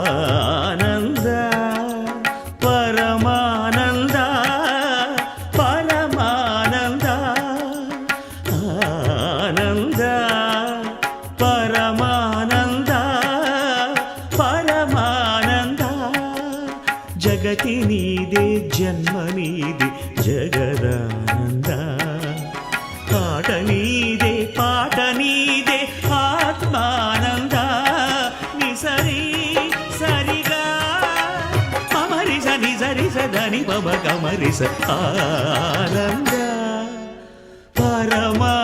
ఆనంద పరమానంద పరమానంద. ఆనంద పరమానంద పరమానంద. జగతి నీదే జన్మ నీది జగదా. ధరిస ధని పమ కమరిస. ఆనంద పరమా